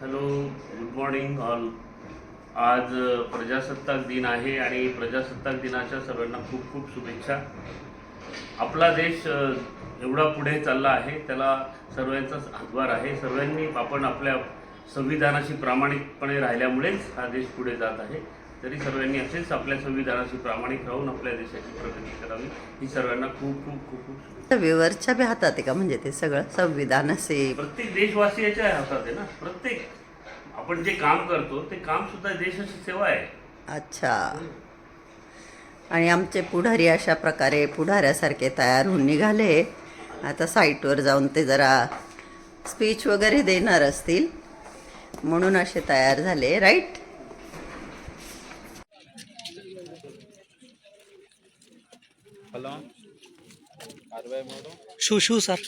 Hello good morning all आज प्रजासत्ताक दिन आहे आणि प्रजासत्ताक दिनाच्या सर्वांना खूप खूप शुभेच्छा. आपला देश एवढा पुढे चालला आहे त्याला सर्वांचाच हातभार आहे. सर्वांनी आपण आपल्या संविधानाशी प्रामाणिकपणे राहिल्यामुळेच हा देश पुढे जात आहे. तरी सर्वांनी असेच आपल्या संविधानाशी प्रामाणिक राहून आपल्या देशाची प्रगती करावी. ही सर्वांना खूप खूप खूप खूप व्ह्युअरच्या बी हातात आहे का? म्हणजे ते सगळं संविधान असे. प्रत्येक देशवासियाच्या हातात आहे ना? प्रत्येक. आपण जे काम करतो ते काम सुद्धा देशाची सेवा आहे. अच्छा. आणि आमचे पुढारी अशा प्रकारे पुढाऱ्यासारखे तयार होऊन निघाले. आता साईटवर जाऊन ते जरा स्पीच वगैरे देणार असतील. म्हणून असे तयार झाले right Shiv Shiv sir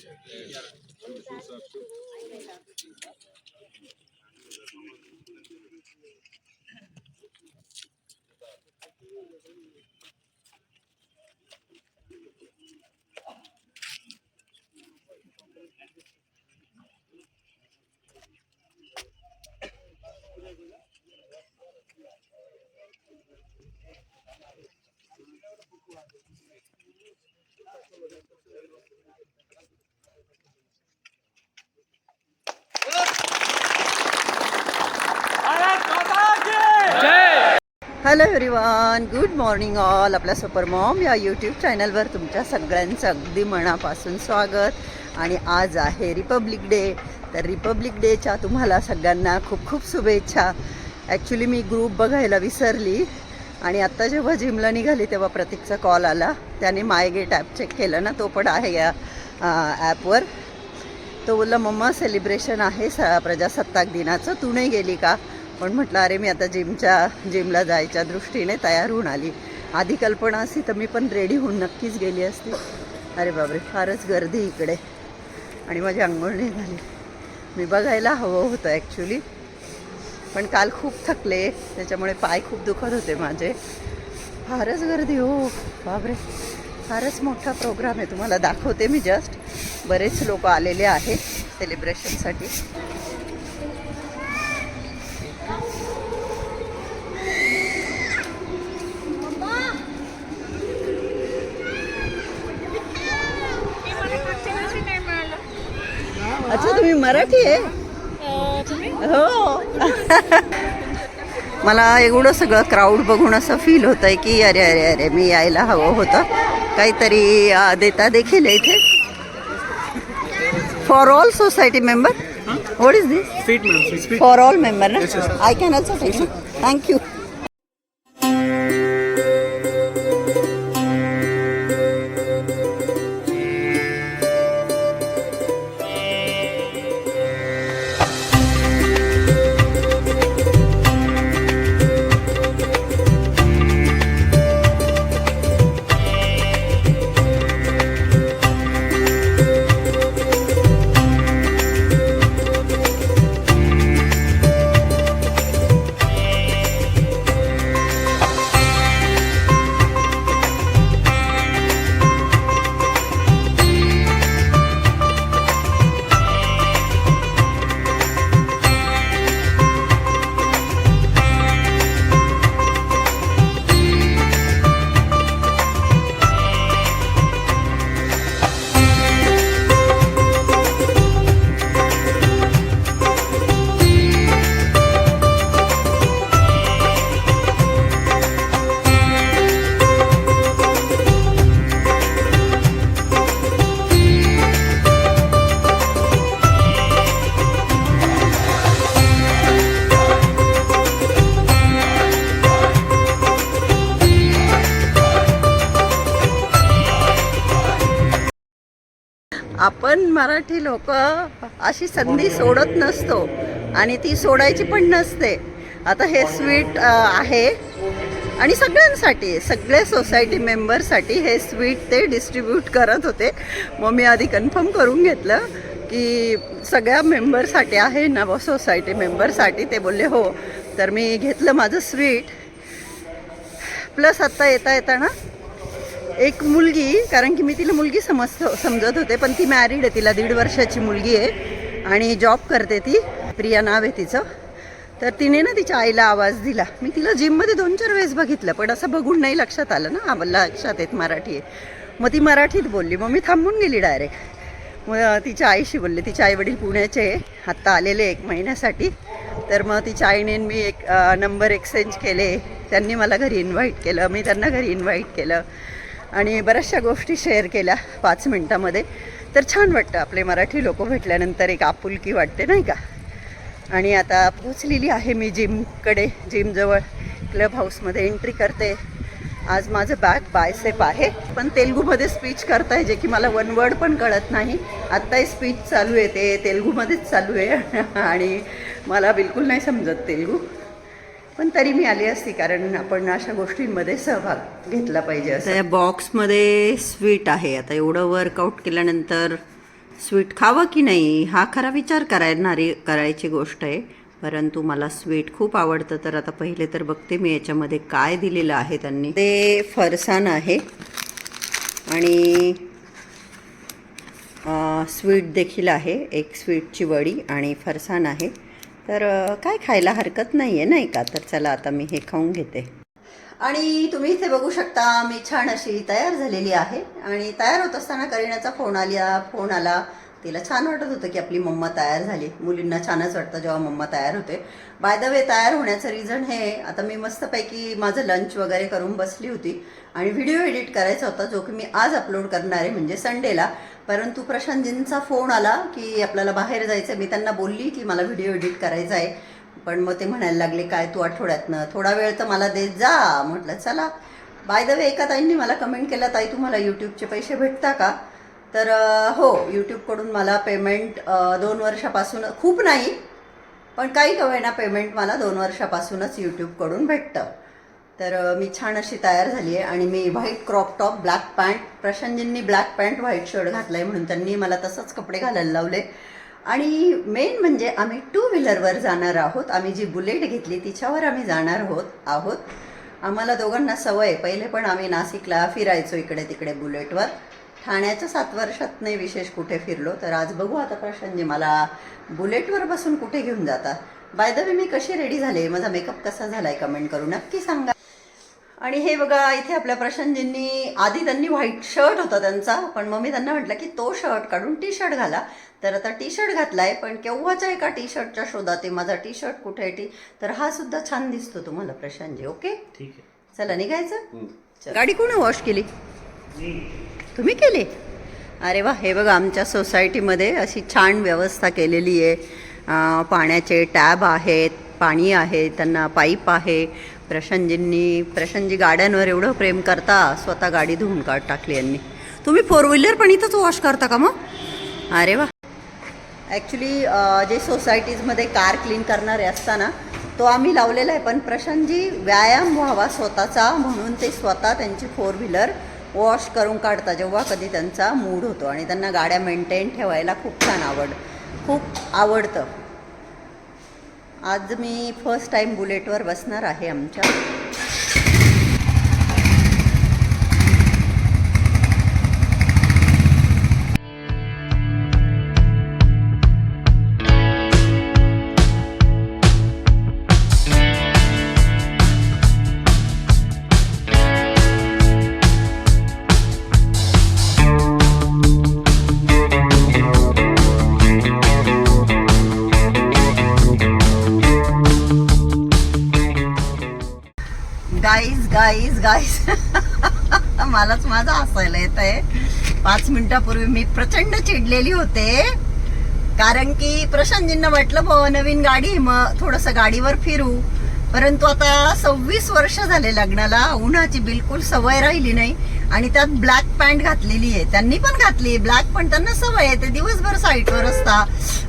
hello everyone good morning all आपल्या सुपर मॉम या यूट्यूब चॅनलवर तुमच्या सगळ्यांचं अगदी मनापासून स्वागत. आणि आज आहे रिपब्लिक डे तर रिपब्लिक डेच्या तुम्हाला सगळ्यांना खूप खूप शुभेच्छा. ॲक्च्युली मी ग्रुप बघायला विसरली. आणि आत्ता जेव्हा जिमला निघाली तेव्हा प्रतीकचा कॉल आला. त्याने माय गेट ॲप चेक केलं ना तो पण आहे या ॲपवर तो बोलला मम्मा सेलिब्रेशन आहे स प्रजासत्ताक दिनाचं. तू नाही गेली का? पण म्हटलं अरे मी आता जिमच्या जिमला जायच्या दृष्टीने तयार होऊन आली. आधी कल्पना असती तर मी पण रेडी होऊन नक्कीच गेली असती. अरे बापरे फारच गर्दी इकडे. आणि माझी आंघोळ नाही झाली. मी बघायला हवं होतं ॲक्च्युली पण काल खूप थकले त्याच्यामुळे पाय खूप दुखत होते माझे. फारच गर्दी हो. बापरे. फारच मोठा प्रोग्राम आहे. तुम्हाला दाखवते मी जस्ट बरेच लोक आलेले आहेत सेलिब्रेशनसाठी अच्छा तुम्ही मराठी आहे? हो. मला एवढं सगळं क्राऊड बघून असं फील होतं आहे की अरे अरे अरे मी यायला हवं होतं. काहीतरी देता देखील इथे. For all society member what is this for all member ना? I can also take thank you Marathi लोक अशी संधी सोडत नसतो आणि ती सोडायची पण नसते. आता हे स्वीट आहे. आणि सगळ्यांसाठी सगळे सोसायटी मेंबरसाठी हे स्वीट ते डिस्ट्रीब्यूट करत होते. मग मी आधी कन्फर्म करून घेतलं की सगळ्या मेंबरसाठी आहे ना व सोसायटी मेंबरसाठी ते बोलले हो तर मी घेतलं माझं स्वीट. प्लस आत्ता येता येताना एक मुलगी कारण की मी तिला मुलगी समजतो समजत होते पण ती मॅरिड आहे तिला दीड वर्षाची मुलगी आहे आणि जॉब करते ती. प्रिया नाव आहे तिचं. तर तिने ना तिच्या आईला आवाज दिला. मी तिला जिममध्ये दोन चार वेळेस बघितलं पण असं बघून नाही लक्षात आलं ना. आम्हाला लक्षात येत मराठी आहे. मग ती मराठीत बोलली. मग मी थांबून गेली डायरेक्ट मग तिच्या आईशी बोलले. तिचे आई वडील पुण्याचे आत्ता आलेले एक महिन्यासाठी. तर मग तिच्या आईने मी एक नंबर एक्सचेंज केले. त्यांनी मला घरी इन्व्हाइट केलं. मी त्यांना घरी इन्व्हाइट केलं. आणि बऱ्याचशा गोष्टी शेअर केल्या पाच मिनटामध्ये. तर छान वाटतं आपले मराठी लोक भेटल्यानंतर एक आपुलकी वाटते नाही का? आणि आता पोचलेली आहे मी जिमकडे जिमजवळ क्लब हाऊसमध्ये एंट्री करते. आज माझं बॅक बायसेप आहे. पण तेलगूमध्ये स्पीच करताय जे की मला वन वर्ड पण कळत नाही. आत्ताही स्पीच चालू आहे ते तेलगूमध्येच चालू आहे. आणि मला बिलकुल नाही समजत तेलगू. पण तरी मी आली असती कारण आपण अशा गोष्टींमध्ये सहभाग घेतला पाहिजे असं. या बॉक्समध्ये स्वीट आहे. आता एवढं वर्कआउट केल्यानंतर स्वीट खावं की नाही हा खरा विचार करायणारी करायची गोष्ट आहे. परंतु मला स्वीट खूप आवडतं. तर आता पहिले तर बघते मी याच्यामध्ये काय दिलेलं आहे त्यांनी. ते फरसाण आहे. आणि स्वीट देखील आहे. एक स्वीटची वडी आणि फरसाण आहे. तर काय खायला हरकत नाही आहे नाही का? तर चला आता मी हे खाऊन घेते. आणि तुम्ही इथे बघू शकता मी छान अशी तयार झालेली आहे. आणि तयार होत असताना करिनाचा फोन आला फोन आला. तिला छान वाटत होतं की आपली मम्मा तयार झाली. मुलींना छानच वाटतं जेव्हा मम्मा तयार होते. बाय द वे तयार होण्याचं रिझन हे आता मी मस्तपैकी माझं लंच वगैरे करून बसली होती. आणि व्हिडिओ एडिट करायचा होता जो की मी आज अपलोड करणार आहे म्हणजे संडेला परंतु प्रशांतजींचा फोन आला की आपल्याला बाहेर जायचं मी त्यांना बोलली की मला व्हिडिओ एडिट करायचा आहे. पण मग ते म्हणायला लागले काय तू आठवड्यातनं? थोडा वेळ तर मला देत जा. म्हटलं चला. बाय द वे एका ताईंनी मला कमेंट केला ताई तुम्हाला यूट्यूबचे पैसे भेटता का? तर हो यूट्यूबकडून मला पेमेंट दोन वर्षापासून खूप नाही पण काही कवेना पेमेंट मला दोन वर्षापासूनच यूट्यूबकडून भेटतं. तर मी छान अशी तयार झाली आहे आणि मी white crop top black pant प्रशांतजींनी black pant white shirt घातला आहे म्हणून त्यांनी मला तसंच कपडे घालायला लावले. आणि मेन म्हणजे आम्ही टू व्हीलरवर जाणार आहोत. आम्ही जी बुलेट घेतली तिच्यावर आम्ही जाणार आहोत आहोत. आम्हाला दोघांना सवय आहे. पहिले पण आम्ही नाशिकला फिरायचो इकडे तिकडे बुलेटवर. ठाण्याच्या सात वर्षात नाही विशेष कुठे फिरलो तर आज बघू आता प्रशांतजी मला बुलेटवर बसून कुठे घेऊन जातात. बाय द वे मी कशी रेडी झाले? माझा मेकअप कसा झाला आहे कमेंट करू नक्की सांगा. आणि हे बघा इथे आपल्या प्रशांतजींनी आधी त्यांनी व्हाईट शर्ट होता त्यांचा पण मग मी त्यांना म्हटलं की तो शर्ट काढून टी शर्ट घाला. तर आता टी शर्ट घातलाय पण केव्हाच्या एका टी शर्टच्या शोधात आहे माझा टी शर्ट कुठे आहे टी तर हा सुद्धा छान दिसतो तुम्हाला प्रशांतजी ओके? ठीक आहे. चला निघायचं? गाडी कोण वॉश केली? तुम्ही केली? अरे वा हे बघा आमच्या सोसायटीमध्ये अशी छान व्यवस्था केलेली आहे. पाण्याचे टॅब आहेत पाणी आहे त्यांना पाईप आहे. प्रशांतजींनी प्रशांतजी गाड्यांवर एवढं प्रेम करता स्वतः गाडी धुवून काढ टाकली यांनी. तुम्ही फोर व्हीलर पण इथंच वॉश करता का मग? अरे वा. ॲक्च्युली जे सोसायटीजमध्ये कार क्लीन करणारे असताना तो आम्ही लावलेला आहे पण प्रशांतजी व्यायाम व्हावा स्वतःचा म्हणून ते स्वतः त्यांची फोर व्हीलर वॉश करून काढता जेव्हा कधी त्यांचा मूड होतो. आणि त्यांना गाड्या मेंटेन ठेवायला खूप छान आवड खूप आवडतं. आज मी फर्स्ट टाईम बुलेटवर बसणार आहे आमच्या. मिनिटापूर्वी मी प्रचंड चिडलेली होते. कारण की प्रशांतजींना म्हटलं ब नवीन गाडी मग थोडंसं गाडीवर फिरू. परंतु आता सव्वीस वर्ष झाले लग्नाला उन्हाची बिलकुल सवय राहिली नाही आणि त्यात ब्लॅक पॅन्ट घातलेली आहे. त्यांनी पण घातली ब्लॅक पण त्यांना सवय आहे. ते दिवसभर साईटवर असता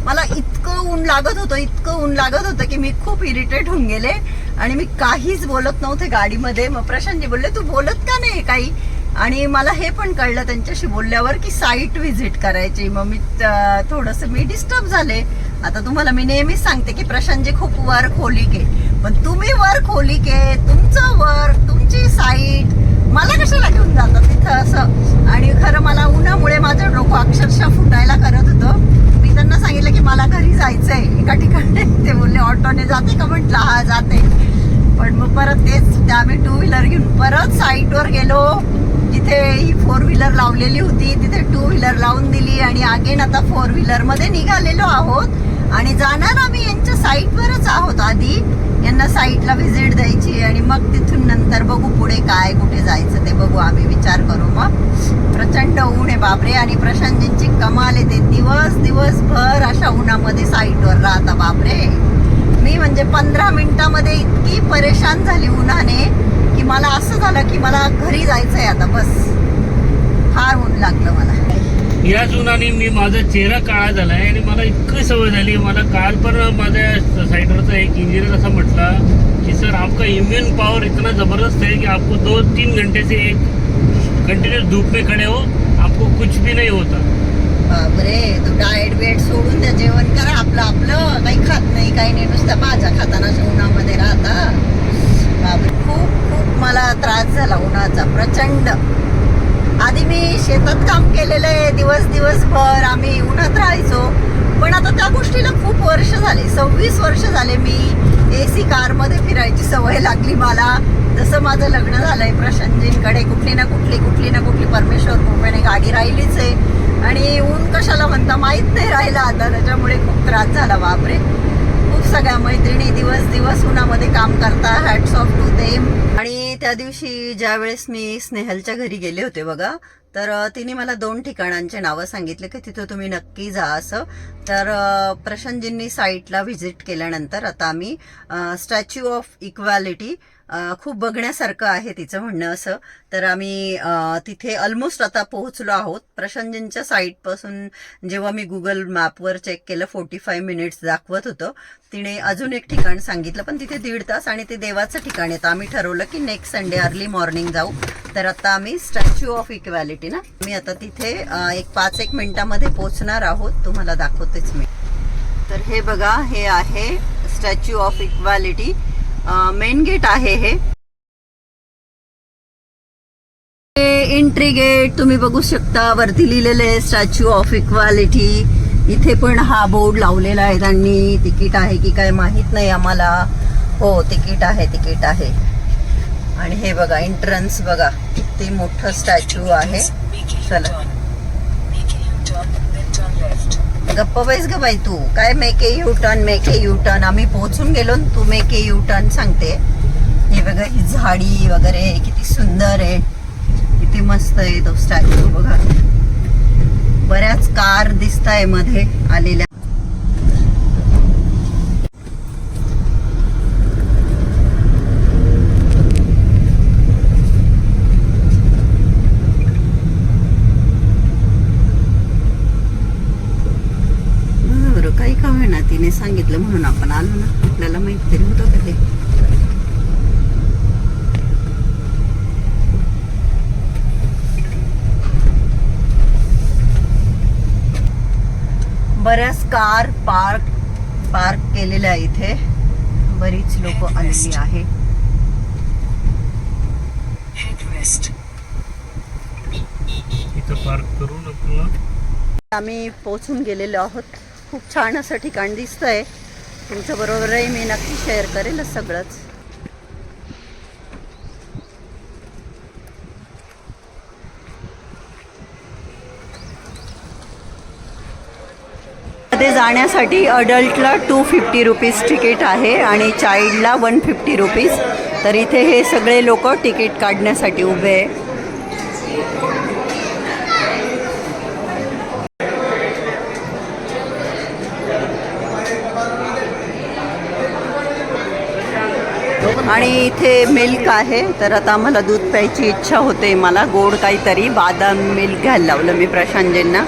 मला इतकं ऊन लागत होतं इतकं ऊन लागत होतं की मी खूप इरिटेट होऊन गेले आणि मी काहीच बोलत नव्हते गाडीमध्ये. मग प्रशांतजी बोलले तू बोलत का नाही काही? आणि मला हे पण कळलं त्यांच्याशी बोलल्यावर की साईट व्हिजिट करायची. मग मी थोडंसं मी डिस्टर्ब झाले. आता तुम्हाला मी नेहमीच सांगते की प्रशांतजी खूप वर्क होलिक आहे. पण तुम्ही वर्क होलिक आहे तुमचं वर्क तुमची साईट मला कशाला घेऊन जातात तिथं असं? आणि खरं मला उन्हामुळे माझं डोकं अक्षरशः फुटायला करत होतं. मी त्यांना सांगितलं की मला घरी जायचं आहे एका ठिकाणी. ते बोलले ऑटोने जाते का? म्हटलं हा जाते. पण मग परत तेच त्या आम्ही टू व्हीलर घेऊन परत साईटवर गेलो. तिथे ही फोर व्हीलर लावलेली होती. तिथे टू व्हीलर लावून दिली आणि अगेन आता फोर व्हीलरमध्ये निघालेलो आहोत. आणि जाणार आम्ही यांच्या साईटवरच आहोत आधी. यांना साईटला व्हिजिट द्यायची आणि मग तिथून नंतर बघू पुढे काय कुठे जायचं ते बघू आम्ही विचार करू मग. प्रचंड ऊन आहे बापरे. आणि प्रशांतजींची कमाल येते दिवस दिवसभर अशा उन्हामध्ये साईटवर राहता बापरे. मी म्हणजे पंधरा मिनिटामध्ये इतकी परेशान झाली उन्हाने. मला असं झालं की मला घरी जायचंय आता बस. फार ऊन लागलं मला. याच उन्हाने मी माझा चेहरा काळा झाला आहे आणि मला इतकी सवय झाली. मला काल पण माझ्या साइडवरचा एक इंजिनियर असा म्हटला कि सर आपका इम्यून पावर इतना ज़बरदस्त है कि आपको दो तीन घंटे से एक कंटिन्यूस धूप में खड़े हो आपको कुछ भी नहीं होता. बापरे तू डाएट वेट सोडून द्या जेवण करा आपलं आपलं काही खात नाही काही नाही. नुसतं भाज्या खाताना अशा उन्हामध्ये राहता बापरे खूप खूप मला त्रास झाला उन्हाचा प्रचंड. आधी मी शेतात काम केलेलं आहे दिवस दिवसभर आम्ही उन्हात राहायचो. पण आता त्या गोष्टीला खूप वर्ष झाले सव्वीस वर्ष झाले मी ए सी कारमध्ये फिरायची सवय लागली मला. जसं माझं लग्न झालंय प्रशांतजींकडे. कुठली ना कुठली कुठली ना कुठली परमेश्वर कृपेने गाडी राहिलीच आहे. आणि ऊन कशाला म्हणता माहीत नाही राहिला आता त्याच्यामुळे खूप त्रास झाला बापरे. खूप सगळ्या मैत्रिणी दिवस दिवस उन्हामध्ये काम करता हॅट्स ऑफ टू देम आणि त्या दिवशी ज्या वेळेस मी स्नेहलच्या घरी गेले होते बघा तर तिने मला दोन ठिकाणांचे नावं सांगितले की तिथं तुम्ही नक्की जा असं. तर प्रशांतजींनी साईटला व्हिजिट केल्यानंतर आता आम्ही स्टॅच्यू ऑफ इक्वॅलिटी खूप बघण्यासारखं आहे तिचं म्हणणं असं. तर आम्ही तिथे ऑलमोस्ट आता पोहोचलो आहोत. प्रशांतजींच्या साईटपासून जेव्हा मी गुगल मॅपवर चेक केलं फोर्टी फाय मिनिट्स दाखवत होतं. तिने अजून एक ठिकाण सांगितलं पण तिथे दीड तास आणि ते देवाचं ठिकाण येतं आम्ही ठरवलं की नेक्स्ट संडे अर्ली मॉर्निंग जाऊ. तर आता आम्ही स्टॅच्यू ऑफ इक्वॅलिटी ना मी आता तिथे एक पाच एक मिनिटामध्ये पोहोचणार आहोत. तुम्हाला दाखवतेच मी. तर हे बघा हे आहे statue of equality main gate आहे हे. एंट्री गेट तुम्ही बघू शकता. वरती लिहिलेले आहे स्टॅच्यू ऑफ इक्वालिटी इथे पण हा बोर्ड लावलेला आहे त्यांनी. तिकीट आहे की काय माहीत नाही आम्हाला. हो तिकीट आहे तिकीट आहे. आणि हे बघा एंट्रन्स बघा. किती मोठं स्टॅच्यू आहे. चला. गप्प बैस ग बाई तू. काय make U turn make U turn आम्ही पोहोचून गेलो तू मेके यू टर्न सांगते. हे बघा ही झाडी वगैरे किती सुंदर आहे. किती मस्त आहे तो स्टॅच्यू बघा. बऱ्याच कार दिसत आहे मध्ये आलेल्या बरं काही का होईना तिने सांगितलं म्हणून आपण आलो ना आपल्याला माहीत तरी होतं का ते बऱ्याच कार पार्क पार्क केलेल्या आहे इथे. बरीच लोक आलेली आहे. पार्क करून आम्ही पोचून गेलेलो आहोत. खूप छान असं ठिकाण दिसतंय. तुमच्या बरोबरही मी नक्की शेअर करेलच सगळंच. मध्ये जाण्यासाठी अडल्टला टू फिफ्टी रुपीज तिकीट आहे आणि चाइल्डला वन फिफ्टी रुपीज तर इथे हे सगळे लोक तिकीट काढण्यासाठी उभे आहे. आणि इथे मिल्क आहे. तर आता आम्हाला दूध प्यायची इच्छा होते. मला गोड काहीतरी बादाम मिल्क घ्यायला लावलं मी प्रशांतजींना.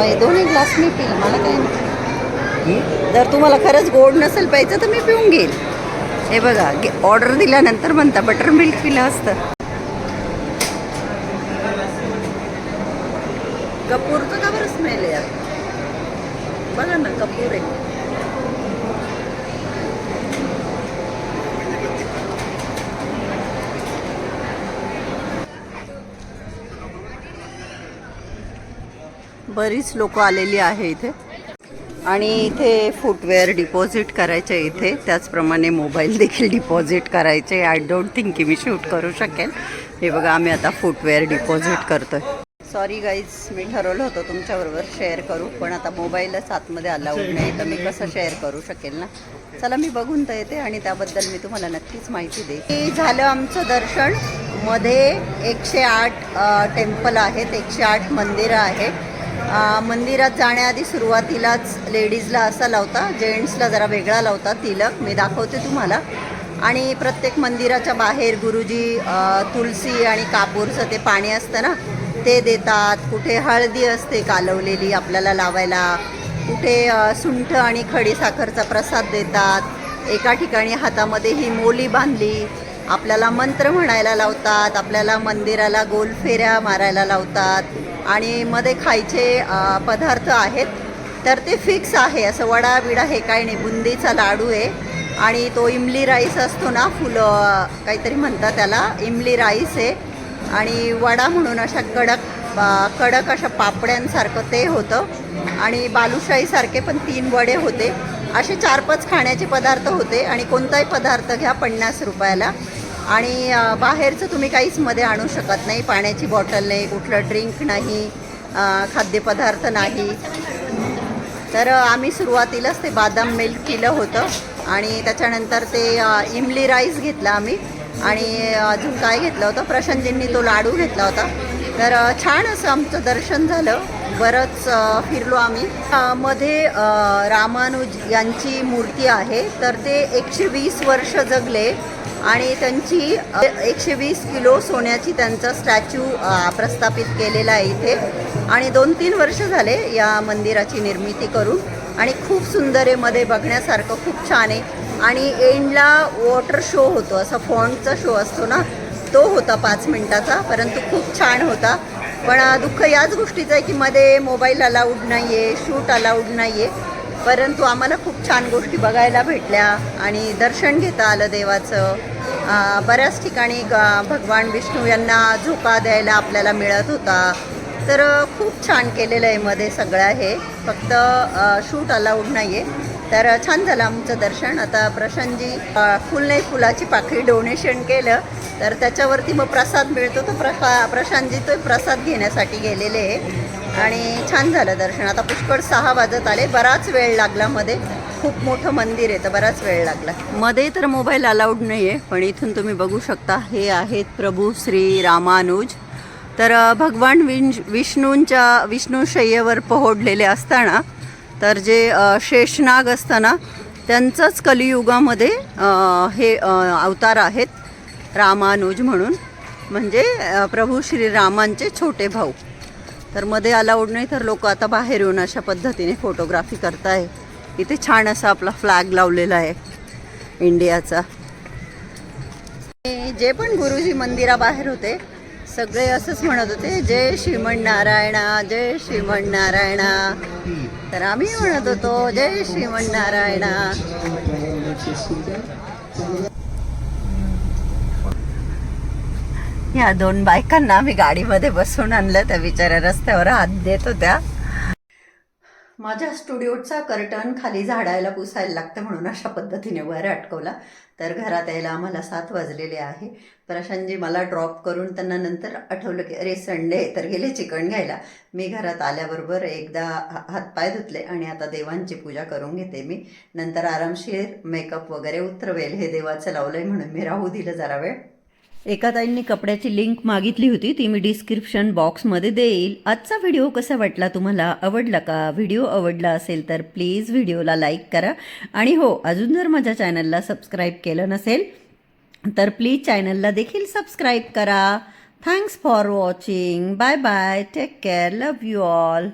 बाई, दोन्ही ग्लास मी पिईल मला काही नाही. जर तुम्हाला खरंच गोड नसेल पाहिजे तर मी पिऊन घेईल. हे बघा ऑर्डर दिल्यानंतर म्हणता बटर मिल्क पिलं असतं. कपूरचं का बरं स्मेल आहे यार? बघा ना कपूर आहे. बरीच लोक आलेली आहे इथे. आणि इथे फुटवेअर डिपॉझिट करायचे इथे. त्याचप्रमाणे मोबाईल देखील डिपॉझिट करायचे. आय डोंट थिंक की मी शूट करू शकेल. हे बघा आम्ही आता फुटवेअर डिपॉझिट करतोय. सॉरी गाईज मी ठरवलं होतं तुमच्याबरोबर शेअर करू पण आता मोबाईलच आतमध्ये अलाउड नाही तर मी कसं शेअर करू शकेल ना? चला मी बघून तर येते आणि त्याबद्दल मी तुम्हाला नक्कीच माहिती दे झालं आमचं दर्शन. मध्ये एकशे आठ टेम्पल आहेत एकशे आठ मंदिरं आहेत. मंदिरात जाण्याआधी सुरुवातीलाच लेडीजला असा लावता जेंट्सला जरा वेगळा लावता तिलक. मी दाखवते तुम्हाला. आणि प्रत्येक मंदिराच्या बाहेर गुरुजी तुलसी आणि कापूरचं ते पाणी असतं ना ते देतात. कुठे हळदी असते कालवलेली आपल्याला लावायला. कुठे सुंठ आणि खडीसाखरचा प्रसाद देतात. एका ठिकाणी हातामध्ये ही मोली बांधली. आपल्याला मंत्र म्हणायला लावतात. आपल्याला मंदिराला गोल फेऱ्या मारायला लावतात. आणि मध्ये खायचे पदार्थ आहेत. तर ते फिक्स आहे. असं वडा बिडा हे काही नाही. बुंदीचा लाडू आहे. आणि तो इमली राईस असतो ना फुलं काहीतरी म्हणतात त्याला. इमली राईस आहे. आणि वडा म्हणून अशा कडक कडक अशा पापड्यांसारखं ते होतं. आणि बालुशाहीसारखे पण तीन वडे होते. असे चार पाच खाण्याचे पदार्थ होते. आणि कोणताही पदार्थ घ्या पन्नास रुपयाला. आणि बाहेरचं तुम्ही काहीच मध्ये आणू शकत नाही. पाण्याची बॉटल नाही कुठलं ड्रिंक नाही खाद्यपदार्थ नाही. तर आम्ही सुरुवातीलाच ते बादाम मिल्क केलं होतं आणि त्याच्यानंतर ते इमली राईस घेतला आम्ही. आणि अजून काय घेतलं होतं? प्रशांतजींनी तो लाडू घेतला होता. तर छान असं आमचं दर्शन झालं. बरंच फिरलो आम्ही. मध्ये रामानुज यांची मूर्ती आहे. तर ते एकशे वीस वर्ष जगले. आणि त्यांची एकशे वीस किलो सोन्याची त्यांचा स्टॅच्यू प्रस्थापित केलेला आहे इथे. आणि दोन तीन वर्ष झाले या मंदिराची निर्मिती करून. आणि खूप सुंदर आहे मध्ये बघण्यासारखं खूप छान आहे. आणि एंडला वॉटर शो होतो असा फॉन्टचा शो असतो ना तो होता पाच मिनटाचा परंतु खूप छान होता. पण दुःख याच गोष्टीचं आहे की मध्ये मोबाईल अलाउड नाही आहे शूट अलाउड नाही आहे परंतु आम्हाला खूप छान गोष्टी बघायला भेटल्या आणि दर्शन घेता आलं देवाचं. बऱ्याच ठिकाणी ग- भगवान विष्णू यांना झोका द्यायला आपल्याला मिळत होता. तर खूप छान केलेलं आहे मध्ये सगळं हे. फक्त शूट अलाउड नाही आहे तर छान झालं आमचं दर्शन. आता प्रशांतजी फुलने फुल नाही फुलाची पाखळी डोनेशन केलं. तर त्याच्यावरती मग प्रसाद मिळतो. तो प्रसा प्रशांतजी तो प्रसाद घेण्यासाठी गेलेले आहे. आणि छान झालं दर्शन. आता पुष्कळ सहा वाजत आले. बराच वेळ लागला मध्ये. खूप मोठं मंदिर आहे तर बराच वेळ लागला. मध्ये तर मोबाईल अलाउड नाही आहे पण इथून तुम्ही बघू शकता हे आहेत प्रभू श्री रामानुज. तर भगवान विंज विष्णूंच्या विष्णूशय्येवर पोहोडलेले असताना तर जे शेषनाग असताना त्यांचंच कलियुगामध्ये हे अवतार आहेत रामानुज म्हणून. म्हणजे प्रभू प्रभू श्रीरामांचे छोटे भाऊ. तर मध्ये अलाउड नाही तर लोक आता बाहेर येऊन अशा पद्धतीने फोटोग्राफी करताय. इथे छान असा आपला फ्लॅग लावलेला आहे इंडियाचा. आणि जे पण गुरुजी मंदिराबाहेर होते सगळे असंच म्हणत होते जय श्रीमन नारायणा जय श्रीमण नारायणा. तर आम्ही म्हणत होतो जय श्रीमन नारायणा. या दोन बायकांना आम्ही गाडीमध्ये बसून आणलं त्या बिचाऱ्या रस्त्यावर हात देत होत्या. माझ्या स्टुडिओचा कर्टन खाली झाडायला पुसायला लागतं म्हणून अशा पद्धतीने वर अटकवला. तर घरात यायला आम्हाला सात वाजलेले आहे. प्रशांतजी मला ड्रॉप करून त्यांना नंतर आठवलं की अरे संडे तर गेले चिकन घ्यायला. मी घरात आल्याबरोबर एकदा हा- हातपाय धुतले आणि आता देवांची पूजा करून घेते मी. नंतर आरामशीर मेकअप वगैरे उतरवेल हे देवाचं लावलंय म्हणून मी राहू दिलं जरा वेळ. एका ताईंनी कपड्याची लिंक मागितली होती. ती मी डिस्क्रिप्शन बॉक्समध्ये देईल. आजचा व्हिडिओ कसा वाटला तुम्हाला? आवडला का? व्हिडिओ आवडला असेल तर प्लीज व्हिडिओला लाईक करा. आणि हो अजून जर माझ्या चॅनलला सबस्क्राईब केलं नसेल तर प्लीज चॅनलला देखील सबस्क्राईब करा. Thanks for watching. Bye bye. Take care. Love you all.